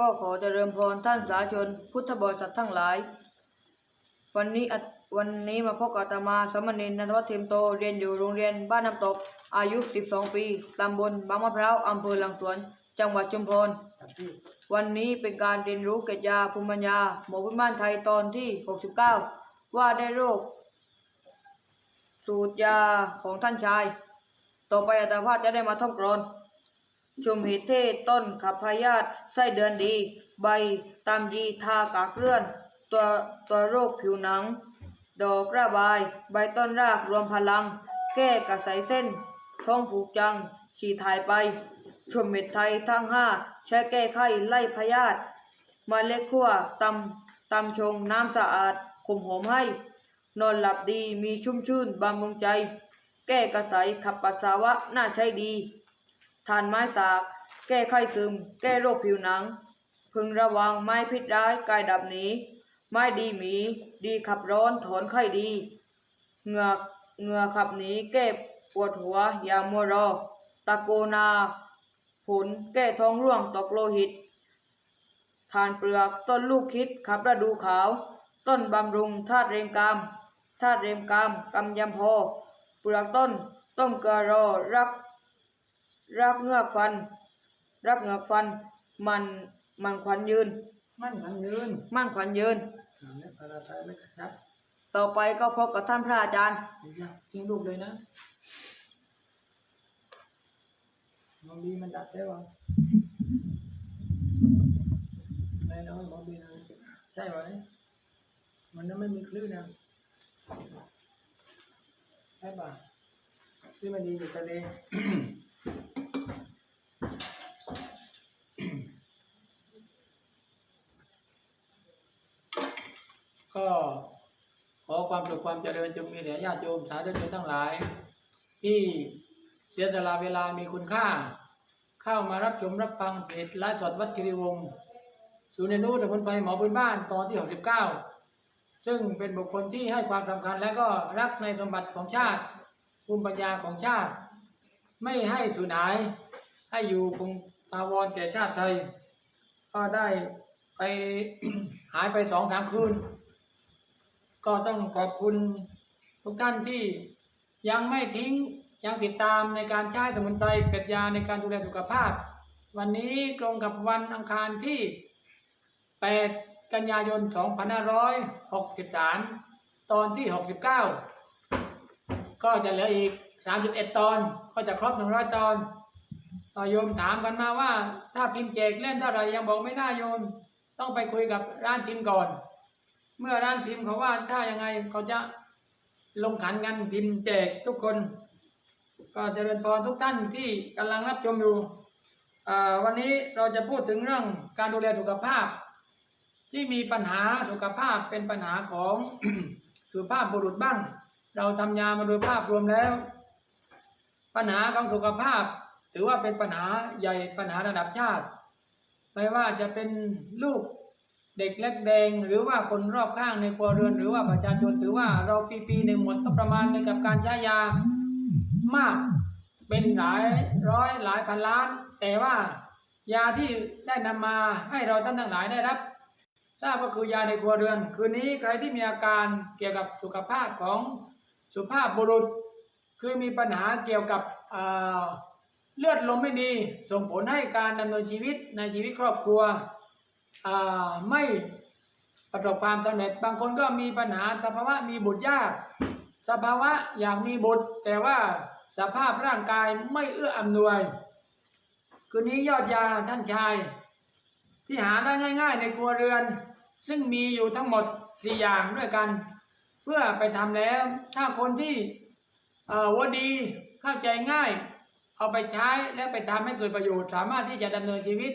ก็ขอเจริญพรท่านสาธุชนพุทธบริษัททั้งหลาย วันนี้วันนี้มาพบกับอาตมาสมณรนันทวัฒน์เทียมโตเรียนอยู่โรงเรียนบ้านน้ำตก อายุ 12 ปีตำบลบางมะพร้าวอำเภอหลังสวน จังหวัดชุมพร วันนี้เป็นการเรียนรู้เกตยาภูมิปัญญาหมอพื้นบ้านไทยตอนที่ 69 ว่าได้โรค สูตรยาของท่านชาย ต่อไปอาตมาภาพจะได้มาท่องกรอน ชุมเหตุเทศต้นขับพยาธิไส้เดือนดี ใบตามยีทากากเลื่อน ตัวตัวโรคผิวหนัง ดอกระบาย ใบต้นรากรวมพลัง แก้กระสายเส้น ท้องผูกจัง ฉีถ่ายไปชมเม็ดไทยทั้งห้าใช้แก้ไข้ไล่พยาธิมาเล็กขั่วตำตำชงน้ำสะอาดขมหอมให้ นอนหลับดีมีชุ่มชื่นบำรุงใจ แก้กระสายขับปัสสาวะน่าใช้ดี ทานไม้สากแก้ไข้ซึม แก้โรคผิวหนัง พึงระวังไม้พิษร้ายกายดับหนีไม้ดีหมี ดีขับร้อนถอนไข้ดี เหงือกเหงือขับหนีแก้ปวดหัวอย่ามัวรอ ตะโกนา ผลแก้ท้องร่วงตกโลหิตทานเปลือกต้นลูกคิดขับฤดูขาว ต้นบำรุงธาตุเรมกามธาตุเรมกามกำยำพอเปลือกต้น ต้มกลือรอรัก รักเงือกฟัน รักเงือกฟัน มันมันขวัญยืน มั่นมันยืนมั่นขวัญยืนอ่าแล้วภาษาไทยไม่กระชับต่อไปก็พบกับท่านพระอาจารย์อีกอย่างทิ้งลูกเลยนะหมอบีมันดับได้ป่ะแน่นอนหมอบีนะใช่ป่ะเนี่ยมันนั้นไม่มีคลื่นนะใช่ป่ะที่มันดีอยู่ทะเล ก็ขอความสุขความเจริญจงมีแด่ญาติโยมสาธุชนทั้งหลาย ที่เสียสละเวลามีคุณค่า เข้ามารับชมรับฟังเพจไลฟ์สดวัดคิริวงศ์ศูนย์เรียนรู้สมุนไพรหมอพื้นบ้านตอนที่ 69 ซึ่งเป็นบุคคลที่ให้ความสำคัญและก็รักในสมบัติของชาติภูมิปัญญาของชาติ ไม่ให้สูญหาย ให้อยู่คงตาวรแก่ชาติไทย ก็ได้ไปหายไปสองสามคืน ก็ต้องขอบคุณทุกท่านที่ยังไม่ทิ้งยังติดตามในการใช้สมุนไพรเป็ดยาในการดูแลสุขภาพ วันนี้ตรงกับวันอังคารที่ 8 กันยายน 2563 ตอนที่ 69 ก็จะเหลืออีก 31 ตอนก็จะครบ 100 ตอนต่อโยมถามกันมาว่า ถ้าพิมพ์แจกเล่นเท่าไหร่ยังบอกไม่ได้โยม ต้องไปคุยกับร้านพิมพ์ก่อน เมื่อร้านพิมพ์เขาว่าถ้ายังไงเขาจะลงขันกันพิมพ์แจกทุกคน ก็เจริญพรทุกท่านที่กำลังรับชมอยู่วันนี้เราจะพูดถึงเรื่องการดูแลสุขภาพ ที่มีปัญหาสุขภาพเป็นปัญหาของสุภาพบุรุษบ้าง เราทำยามาโดยภาพรวมแล้ว ปัญหาของสุขภาพ ถือว่าเป็นปัญหาใหญ่ปัญหาระดับชาติ ไม่ว่าจะเป็นลูก เด็กเล็กแดงหรือว่าคนรอบข้างในครัวเรือน หรือว่าประชาชนถือว่าเราปีปีหนึ่งหมดก็ประมาณในกับการใช้ยามากเป็นหลายร้อยหลายพันล้าน แต่ว่ายาที่ได้นำมาให้เราท่านทั้งหลายได้รับทราบก็คือยาในครัวเรือน คืนนี้ใครที่มีอาการเกี่ยวกับสุขภาพของสุภาพบุรุษ คือมีปัญหาเกี่ยวกับเลือดลมไม่ดี ส่งผลให้การดำเนินชีวิตในชีวิตครอบครัว ไม่ประสบความสำเร็จ บางคนก็มีปัญหาสภาวะมีบุตรยาก สภาวะอยากมีบุตร แต่ว่าสภาพร่างกายไม่เอื้ออำนวย คืนนี้ยอดยาท่านชาย ที่หาได้ง่าย ๆ ในครัวเรือน ซึ่งมีอยู่ทั้งหมดสี่อย่างด้วยกัน เพื่อไปทำแล้ว ถ้าคนที่อ่อว่าดีเข้าใจง่าย เอาไปใช้และไปทำให้เกิดประโยชน์ สามารถที่จะดำเนินชีวิต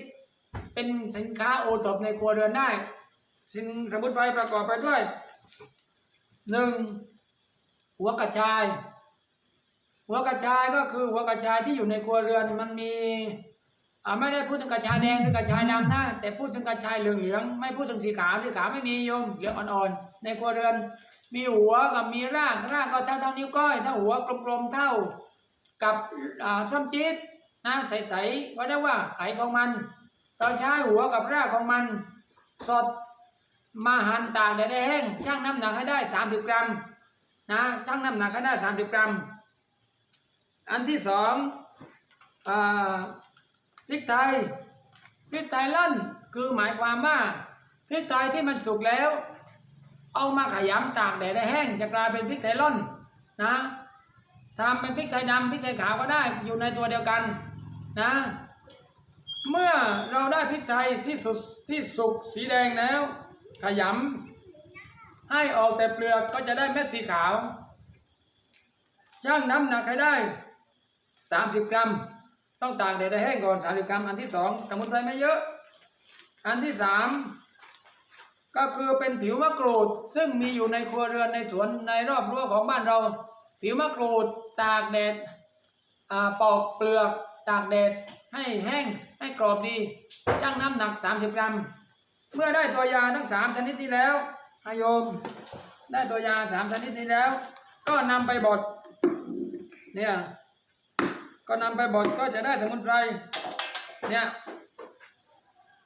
เป็นสินค้าโอท็อปในครัวเรือนได้สิ่งสมุนไพรประกอบไปด้วยหนึ่งหัวกระชาย หัวกระชายก็คือหัวกระชายที่อยู่ในครัวเรือนมันมีอ่าไม่ได้พูดถึงกระชายแดงหรือกระชายดำนะแต่พูดถึงกระชายเหลืองๆไม่พูดถึงสีขาวสีขาวไม่มีโยมเหลืองอ่อนๆในครัวเรือน มีหัวกับมีรากรากก็เท่าเท่านิ้วก้อยถ้าหัวกลมๆเท่า กับอ่าส้มจี๊ดนะใสๆก็เรียกว่าไขของมัน เราใช้หัวกับรากของมัน สดมาหั่นตากแดดให้แห้งชั่งน้ำหนักให้ได้สามสิบกรัมนะชั่งน้ำหนักให้ได้สามสิบกรัม อันที่สองอพริกไทยพริกไทยล่นคือหมายความว่าพริกไทยที่มันสุกแล้ว เอามาขยำตากแดดให้แห้งจะกลายเป็นพริกไทยล่นนะทำเป็นพริกไทยดำพริกไทยขาวก็ได้อยู่ในตัวเดียวกันนะ เมื่อเราได้พริกไทยที่สุที่สุกสีแดงแล้ว ขยำให้ออกแต่เปลือกก็จะได้เม็ดสีขาวช่างน้ำหนักให้ได้สามสิบกรัม ต้องตากแดดให้แห้งก่อนสามสิบกรัม อันที่สองสมุนไพรไม่เยอะ อันที่สามก็คือเป็นผิวมะกรูด ซึ่งมีอยู่ในครัวเรือนในสวนในรอบรั้วของบ้านเรา ผิวมะกรูด ตากแดดปอกเปลือก ตากแดด ให้แห้งให้กรอบดีชั่งน้ำหนัก 30 กรัม เมื่อได้ตัวยาทั้งสามชนิดนี้แล้วอาโยม ได้ตัวยาสามชนิดนี้แล้ว ก็นำไปบดเนี่ยก็นำไปบดก็จะได้สมุนไพรเนี่ย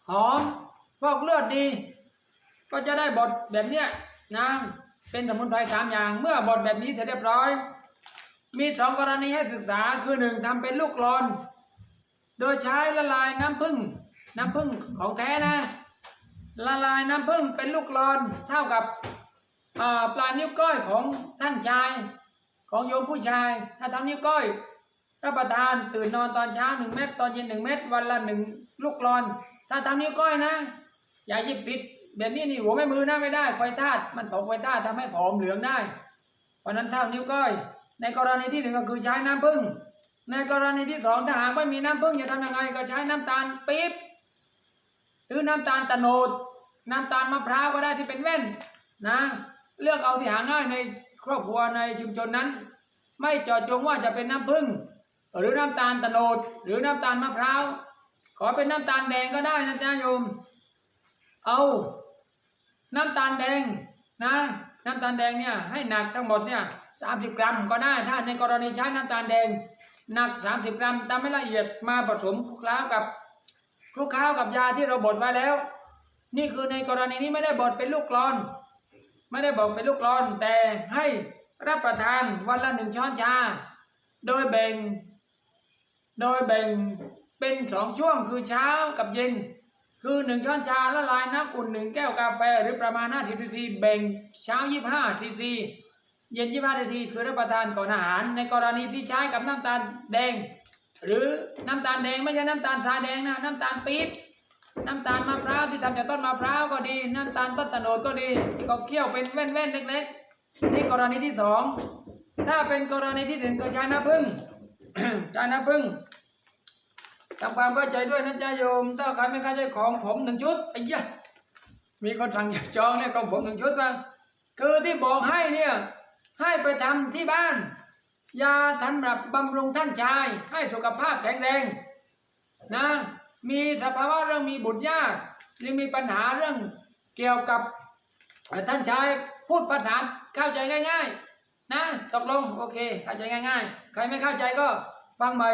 หอมฟอกเลือดดี ก็จะได้บดแบบเนี้ยนะเป็นสมุนไพรสามอย่าง เมื่อบดแบบนี้เสร็จเรียบร้อย มีสองกรณีให้ศึกษาคือหนึ่งทำเป็นลูกกลอน โดยใช้ละลายน้ำผึ้งน้ำผึ้งของแท้นะ ละลายน้ำผึ้งเป็นลูกกลอนเท่ากับปลายนิ้วก้อยของท่านชาย ของโยมผู้ชาย ถ้าทำนิ้วก้อยรับประทานตื่นนอนตอนเช้าหนึ่งเม็ดตอนเย็นหนึ่งเม็ดวันละหนึ่งลูกกลอน ถ้าทำนิ้วก้อยนะ อย่าหยิบผิดแบบนี้นี่หัวไม่มือนะไม่ได้ไฟธาตุมันตกไฟธาตุทำให้ผอมเหลืองได้ เพราะฉะนั้นเท่านิ้วก้อย ในกรณีที่หนึ่งก็คือใช้น้ำผึ้ง ในกรณีที่สองถ้าหากไม่มีน้ำผึ้งจะทำยังไงก็ใช้น้ำตาลปี๊บหรือน้ำตาลตะโนดน้ำตาลมะพร้าวก็ได้ที่เป็นแว่นนะ เลือกเอาที่หาง่ายในครอบครัวในชุมชนนั้น ไม่เจาะจงว่าจะเป็นน้ำผึ้งหรือน้ำตาลตะโนดหรือน้ำตาลมะพร้าวขอเป็นน้ำตาลแดงก็ได้นะจ๊ะโยม เอาน้ำตาลแดงนะ น้ำตาลแดงเนี่ยให้หนักทั้งหมดเนี่ยสามสิบกรัมก็ได้ถ้าในกรณีใช้น้ำตาลแดง หนักสามสิบกรัมตามไม่ละเอียดมาผสมคลุกเคล้ากับคลุกเคล้ากับยาที่เราบดไว้แล้ว นี่คือในกรณีนี้ไม่ได้บดเป็นลูกกลอน ไม่ได้บอกเป็นลูกกลอน แต่ให้รับประทานวันละหนึ่งช้อนชา โดยแบ่ง โดยแบ่งเป็นสองช่วงคือเช้ากับเย็น คือหนึ่งช้อนชาละลายน้ำอุ่นหนึ่งแก้วกาแฟหรือประมาณ5 0ซีซีแบ่งเช้า25ซีซี เย็น25ซีซีคือรับประทานก่อนอาหาร ในกรณีที่ใช้กับน้ำตาลแดง หรือน้ำตาลแดงไม่ใช่น้ำตาลทรายแดงนะน้ำตาลปี๊บน้ำตาลมะพร้าวที่ทำจากต้นมะพร้าวก็ดี น้ำตาลต้นตะโนดก็ดีก็เคี่ยวเป็นแว่นๆเล็กๆนี่กรณีที่สองถ้าเป็นกรณีที่หนึ่งก็ใช้น้ำผึ้งใช้น้ำผึ้งทำความเข้าใจด้วยนะจ๊ะโยมถ้าใครไม่เข้าใจของผมหนึ่งชุดไอ้ยะมีคนสั่งอยากจองเนี่ยของผมหนึ่งชุดมาคือที่บอกให้เนี่ย ให้ไปทำที่บ้าน ยาสำหรับบำรุงท่านชาย ให้สุขภาพแข็งแรงนะมีสภาวะเรื่องมีบุตรยากหรือมีปัญหาเรื่องเกี่ยวกับท่านชายพูดภาษาเข้าใจง่าย ๆ นะตกลงโอเคเข้าใจง่าย ๆ ใครไม่เข้าใจก็ฟังใหม่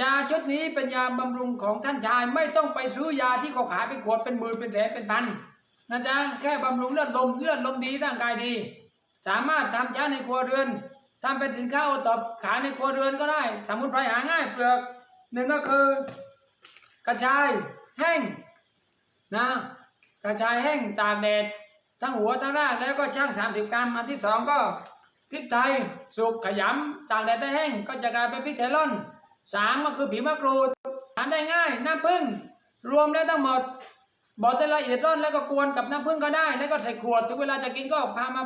ยาชุดนี้เป็นยาบำรุงของท่านชายไม่ต้องไปซื้อยาที่เขาขายเป็นขวดเป็นหมื่นเป็นแสนเป็นพันนะจ๊ะแค่บำรุงเลือดลมเลือดลมดีร่างกายดี สามารถทำใช้ในครัวเรือนทำเป็นสินค้าโอตอบขายในครัวเรือนก็ได้ สมุนไพรหาง่ายเปลือกหนึ่งก็คือ กระชายแห้งนะกระชายแห้งตากแดดทั้งหัวทั้งรากแล้วก็ช่างสามสิบกรัมอันที่สองก็พริกไทยสุกขยำตากแดดได้แห้งก็จะกลายเป็นพริกไทยร่อนสามก็คือผิมะกรูดทานได้ง่ายน้ำผึ้งรวมแล้ทั้งหมดบดได้ละเอียดร่อนแล้วก็กวนกับน้ำผึ้งก็ได้ แล้วก็ใส่ขวดถึงเวลาจะกินก็พามา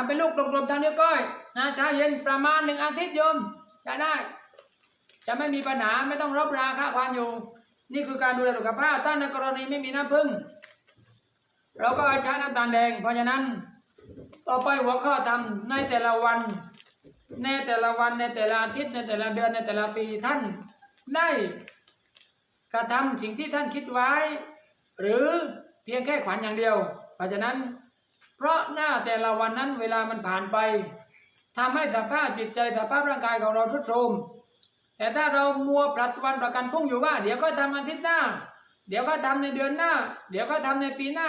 ทำเป็นลูกกลมๆทางนิ้วก้อยนะเช้าเย็นประมาณหนึ่งอาทิตย์โยมใช้ได้ จะไม่มีปัญหาไม่ต้องรบราค่าควานอยู่ นี่คือการดูแลสุขภาพถ้าในกรณีไม่มีน้ำผึ้งเราก็ใช้น้ำตาลแดง เพราะฉะนั้นต่อไปหัวข้อทำในแต่ละวัน ในแต่ละวันในแต่ละอาทิตย์ในแต่ละเดือนในแต่ละปีท่านได้กระทำสิ่งที่ท่านคิดไว้ หรือเพียงแค่ขวัญอย่างเดียว เพราะฉะนั้น เพราะหน้าแต่ละวันนั้นเวลามันผ่านไปทำให้สภาพจิตใจสภาพร่างกายของเราทรุดโทรมแต่ถ้าเรามัวผลัดวันประกันพุ่งอยู่ว่า เดี๋ยวก็ทำอาทิตย์หน้า เดี๋ยวก็ทำในเดือนหน้า เดี๋ยวก็ทำในปีหน้า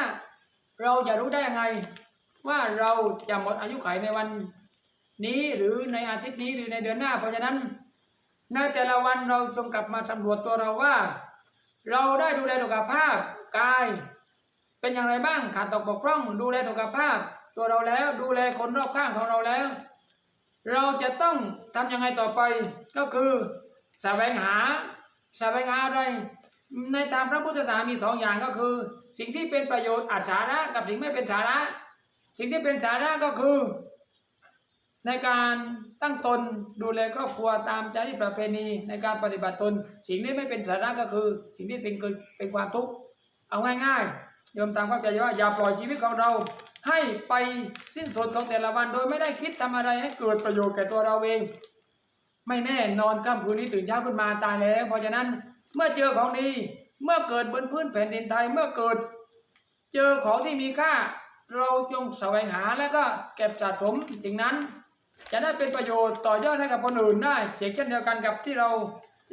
เราจะรู้ได้ยังไง ว่าเราจะหมดอายุขัยในวันนี้หรือในอาทิตย์นี้หรือในเดือนหน้า เพราะฉะนั้นในแต่ละวันเราจงกลับมาสำรวจตัวเราว่า เราได้ดูแลสุขภาพกาย เป็นอย่างไรบ้างขาดตกบกพร่องดูแลสุขภาพ ตัวเราแล้วดูแลคนรอบข้างของเราแล้ว เราจะต้องทำยังไงต่อไป ก็คือแสวงหาแสวงหาอะไร ในทางพระพุทธศาสนามีสองอย่างก็คือ สิ่งที่เป็นประโยชน์อัศสาระกับสิ่งไม่เป็นสาระ สิ่งที่เป็นสาระก็คือ ในการตั้งตนดูแลครอบครัวตามจรีตประเพณีในการปฏิบัติตน สิ่งที่ไม่เป็นสาระก็คือ สิ่งที่เป็นเป็นความทุกข์เอาง่าย ๆ โยมตามความใจว่าอย่าปล่อยชีวิตของเราให้ไปสิ้นสุดของแต่ละวันโดยไม่ได้คิดทำอะไรให้เกิดประโยชน์แก่ตัวเราเอง ไม่แน่นอนค่ำคืนนี้ตื่นเช้าขึ้นมาตายแล้ว เพราะฉะนั้นเมื่อเจอของดี เมื่อเกิดบนพื้นแผ่นดินไทยเมื่อเกิด เจอของที่มีค่า เราจงแสวงหาและก็เก็บสะสมสิ่งนั้น จะได้เป็นประโยชน์ต่อยอดให้กับคนอื่นได้เช่นเดียวกันกับที่เรา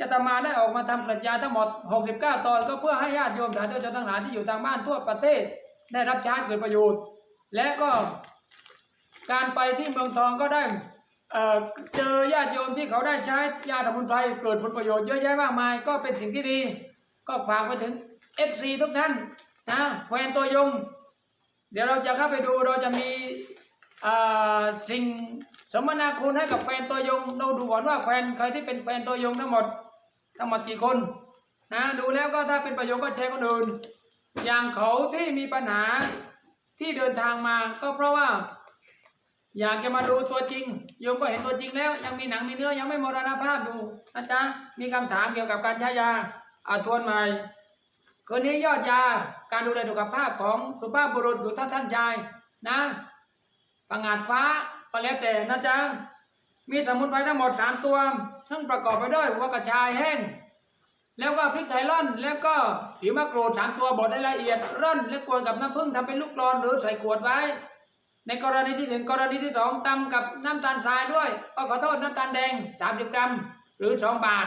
อาตมาได้ออกมาทำปรัชญาทั้งหมด 69 ตอนก็เพื่อให้ญาติโยมสาธุชนทั้งหลายที่อยู่ทางบ้านทั่วประเทศ ได้รับใช้เกิดประโยชน์ และก็การไปที่เมืองทองก็ได้เเจอญาติโยมที่เขาได้ใช้ยาสมุนไพรเกิดผลประโยชน์เยอะแยะมากมาย ก็เป็นสิ่งที่ดี ก็ฝากไปถึง FC ทุกท่านนะแควนตัวยง เดี๋ยวเราจะเข้าไปดูเราจะมีสิ่งสมนาคุณให้กับแฟนตัวยง เราดูก่อนว่าแฟนใครที่เป็นแฟนตัวยงทั้งหมด ทั้งหมดกี่คนนะดูแล้วก็ถ้าเป็นประโยชน์ก็แชร์คนอื่น อย่างเขาที่มีปัญหาที่เดินทางมาก็เพราะว่า อยากจะมาดูตัวจริงโยมก็เห็นตัวจริงแล้ว ยังมีหนังมีเนื้อยังไม่มรณภาพอยู่อาจารย์มีคำถามเกี่ยวกับการใช้ยาอาทวนใหม่คืนนี้ยอดยาการดูแลสุขภาพของสุภาพบุรุษอยู่ท่านท่านชายนะปังาจฟ้าก็แล้วแต่นะจ๊ะ มีสมุนไพรทั้งหมดสามตัว ซึ่งประกอบไปด้วยหัวกระชายแห้ง แล้วก็พริกไทยร่อน แล้วก็ผิวมะกรูดสามตัวบดให้ละเอียดร่อนและกวนกับน้ำผึ้งทำเป็นลูกกลอนหรือใส่ขวดไว้ ในกรณีที่หนึ่งกรณีที่สองตำกับน้ำตาลทรายด้วยก็ขอโทษน้ำตาลแดงสามสิบกรัม หรือสองบาท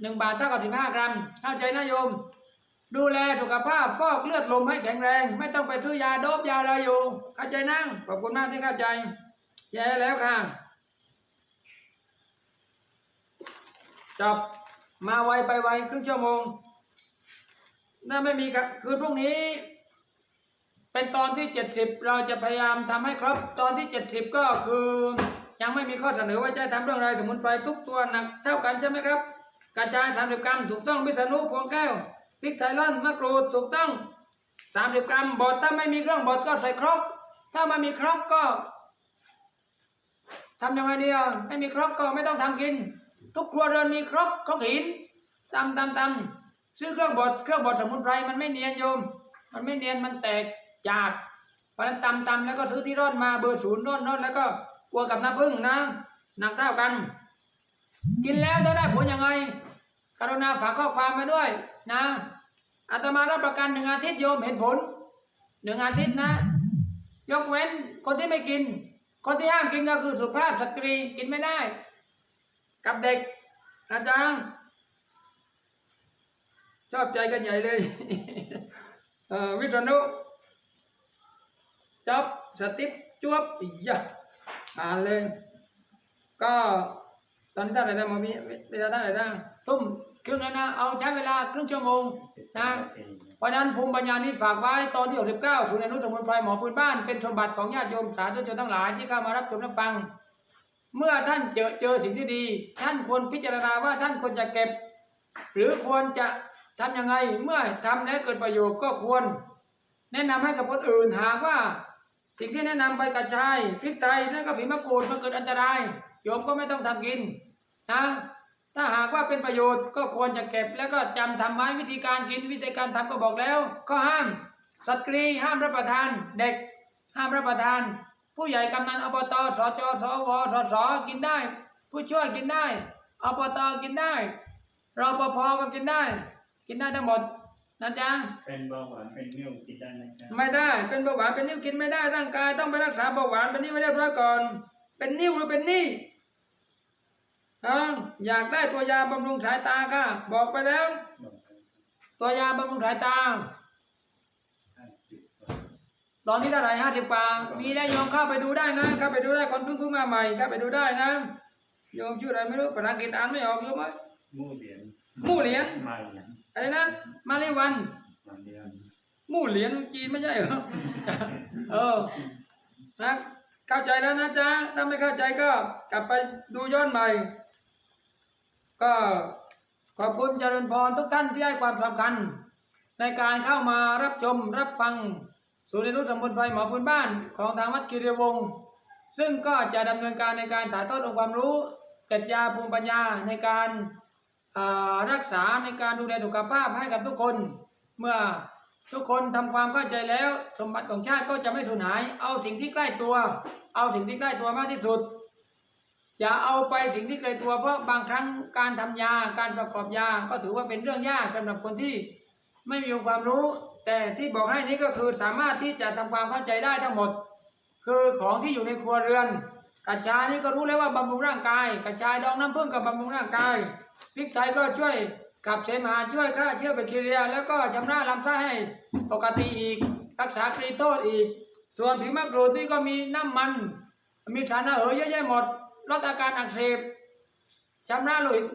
หนึ่งบาทเท่ากับสิบห้ากรัมเข้าใจนะโยม ดูแลสุขภาพฟอกเลือดลมให้แข็งแรง ไม่ต้องไปซื้อยาโดบยาอะไรอยู่เข้าใจนั่งขอบคุณมากที่เข้าใจแย่แล้วค่ะ จบมาไวไปไวครึ่งชั่วโมงน่าไม่มีครับคือพรุ่งนี้ เป็นตอนที่เจ็ดสิบเราจะพยายามทำให้ครบตอนที่เจ็ดสิบก็คือยังไม่มีข้อเสนอว่าจะทำเรื่องอะไรสมุนไพรทุกตัวหนักเท่ากันใช่ไหมครับ กระจายสามสิบกรัมถูกต้องพิษณุพวงแก้วพริกไทยล่อนมะกรูดถูกต้องสามสิบกรัมบดถ้าไม่มีเครื่องบดก็ใส่ครกถ้าไม่มีครกก็ทำยังไงดีอะไม่มีครกก็ไม่ต้องทำกิน ทุกครัวเรือนมีครกครกหินตำตำตำซื้อเครื่องบดเครื่องบดสมุนไพรมันไม่เนียนโยม มันไม่เนียนมันแตกจากเพราะนั้นตำตำแล้วก็ซื้อที่ร่อนมาเบอร์ศูนย์ร่อนร่อนแล้วก็กลัวกับน้ำผึ้งนะหนักเท่ากัน กินแล้วจะได้ผลยังไงกรุณาฝากข้อความมาด้วยนะอาตมารับประกันหนึ่งอาทิตย์โยมเห็นผลหนึ่งอาทิตย์นะ ยกเว้นคนที่ไม่กิน คนที่ห้ามกินก็คือสุภาพสตรีกินไม่ได้ กับเด็กนะจ๊ะชอบใจกันใหญ่เลยเวิษณุจบสติปจวบอียะอ่านเลย ก็ตอนนี้เท่าไร่นะหมอมีเวลาเท่าไร่นะทุ่มครึ่งแล้วนะ เอาใช้เวลาครึ่งชั่วโมงนะเพราะฉะนั้นภูมิปัญญานี้ฝากไว้ตอนที่ 69ศูนย์อนุสมุนไพรหมอพื้นบ้านเป็นสมบัติของญาติโยมสาธุชนทั้งหลายที่เข้ามารับชมรับฟัง เมื่อท่านเจอเจอสิ่งที่ดี ท่านควรพิจารณาว่าท่านควรจะเก็บ หรือควรจะทำยังไงเมื่อทำแล้วเกิดประโยชน์ก็ควร แนะนำให้กับคนอื่นหากว่า สิ่งที่แนะนำไปกระชายพริกไทยแล้วก็ผีมะกรูดมันเกิดอันตรายโยมก็ไม่ต้องทำกินนะถ้าหากว่าเป็นประโยชน์ก็ควรจะเก็บแล้วก็จำทำไว้วิธีการกินวิธีการทำก็บอกแล้ว ก็ห้ามสตรีห้ามรับประทาน เด็กห้ามรับประทาน ผู้ใหญ่กำนันอบตสจสวสสกินได้ ผู้ช่วยกินได้อบตกินได้รปภก็กินได้ กินได้ทั้งหมดนะจ๊ะเป็นเบาหวานเป็นนิ่วกินได้ไหมครับไม่ได้เป็นเบาหวานเป็นนิ่วกินไม่ได้ร่างกายต้องไปรักษาเบาหวานเป็นนิ่วไม่เรียบร้อยก่อน เป็นนิ่วหรือเป็นหนี่อ่าอยากได้ตัวยาบำรุงสายตาค่ะบอกไปแล้วบอกไปตัวยาบำรุงสายตาห้าสิบ ตอนนี้เท่าไหร่ห้าสิบกว่า มีได้โยมเข้าไปดูได้นะ เข้าไปดูได้คนเพิ่งเพิ่งมาใหม่เข้าไปดูได้นะโยมชื่ออะไรไม่รู้ภาษาอังกฤษอ่านไม่ออกโยมไหมมู่เหรียญมู่เหรียญมาเหรียญอะไรนะมาเลวันมาเหรียญมู่เหรียญจีนไม่ใช่เหรอเออนะเข้าใจแล้วนะจ๊ะถ้าไม่เข้าใจก็กลับไปดูย้อนใหม่ ก็ขอบคุณเจริญพรทุกท่านที่ให้ความสำคัญ ในการเข้ามารับชมรับฟัง ศูนย์เรียนรู้สมุนไพหมอพื้นบ้านของทางวัดกิริวงศ์ซึ่งก็จะดำเนินการในการถ่ายทอดองค์ความรู้เกร็ดยาภูมิปัญญาในการรักษาในการดูแลสุขภาพให้กับทุกคน เมื่อทุกคนทำความเข้าใจแล้ว สมบัติของชาติก็จะไม่สูญหาย เอาสิ่งที่ใกล้ตัว เอาสิ่งที่ใกล้ตัวมากที่สุด อย่าเอาไปสิ่งที่ไกลตัวเพราะบางครั้งการทำยาการประกอบยาก็ถือว่าเป็นเรื่องยากสำหรับคนที่ ไม่มีความรู้ แต่ที่บอกให้นี้ก็คือสามารถที่จะทำความเข้าใจได้ทั้งหมด คือของที่อยู่ในครัวเรือนกัญชานี่ก็รู้แล้วว่าบำรุงร่างกายกัญชาดองน้ำผึ้งกับบำรุงร่างกายพริกไทยก็ช่วยขับเสมหะช่วยฆ่าเชื้อแบคทีเรีย แล้วก็ชำระลำไส้ให้ปกติอีก รักษากรีโทษอีก ส่วนผิวมะกรูดนี่ก็มีน้ำมัน มีสารระเหยเยอะแยะหมดลดอาการอักเสบชำระโลหิต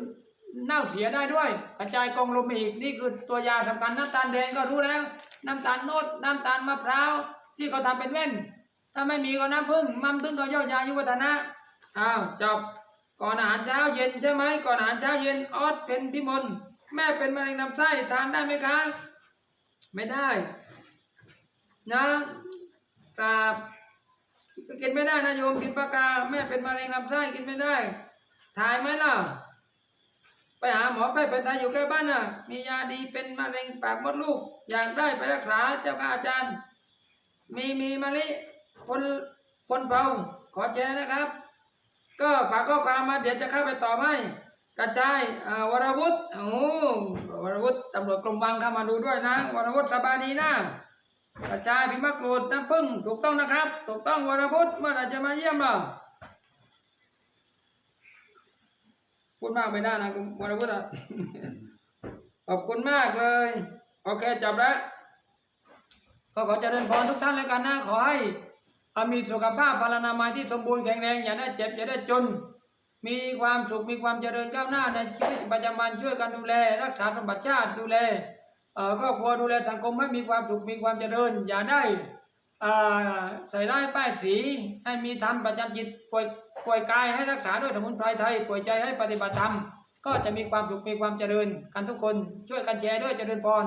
เน่าเสียได้ด้วย กระจายกองลมอีกนี่คือตัวยาสำคัญน้ำตาลแดงก็รู้แล้ว น้ำตาลโนดน้ำตาลมะพร้าวที่เขาทำเป็นแว่น ถ้าไม่มีก็น้ำผึ้งมันผึ้งก็ย่อยายุวัฒนะอ้าวจบก่อนอาหารเช้าเย็นใช่ไหมก่อนอาหารเช้าเย็นออสเป็นพิมลแม่เป็นมะเร็งลำไส้ทานได้ไหมคะไม่ได้นะกราบกินไม่ได้นะโยมกินปากกาแม่เป็นมะเร็งลำไส้กินไม่ได้ถ่ายไหมล่ะ ไปหาหมอไปเป็นไทยอยู่ใกล้บ้านน่ะ มียาดีเป็นมะเร็งปากมดลูก อยากได้ไปรักษาเจ้าค่ะอาจารย์ มีมีมะลิคนคนเบาขอแชร์นะครับ ก็ฝากข้อความมาเดี๋ยวจะเข้าไปตอบให้กระจายอ่าวรวุฒิโอ้วรวุฒิตำรวจกรมวังเข้ามาดูด้วยนะ วรวุฒิสบายดีนะกระจายพิมพ์มะกรูดน้ำผึ้งถูกต้องนะครับ ถูกต้องวรพุทธเมื่อไรจะมาเยี่ยมเรา พูดมากไปได้นะคุณวรพุทธอะขอบคุณมากเลย โอเคจบแล้ว ก็ขอเจริญพรทุกท่านเลยกันนะ ขอให้อามีสุขภาพพลานามัยที่สมบูรณ์แข็งแรง อย่าได้เจ็บ อย่าได้จน มีความสุข มีความเจริญก้าวหน้าในชีวิตประจำวันช่วยกันดูแล รักษาสมบัติชาติดูแลเอ่อครอบครัวดูแลสังคมให้มีความสุข มีความเจริญ อย่าได้ ใส่ร้ายป้ายสีให้มีธรรมประจำจิตป่วยป่วยกายให้รักษาด้วยสมุนไพรไทยป่วยใจให้ปฏิบัติธรรมก็จะมีความสุขมีความเจริญกันทุกคนช่วยกันแชร์ด้วยเจริญพร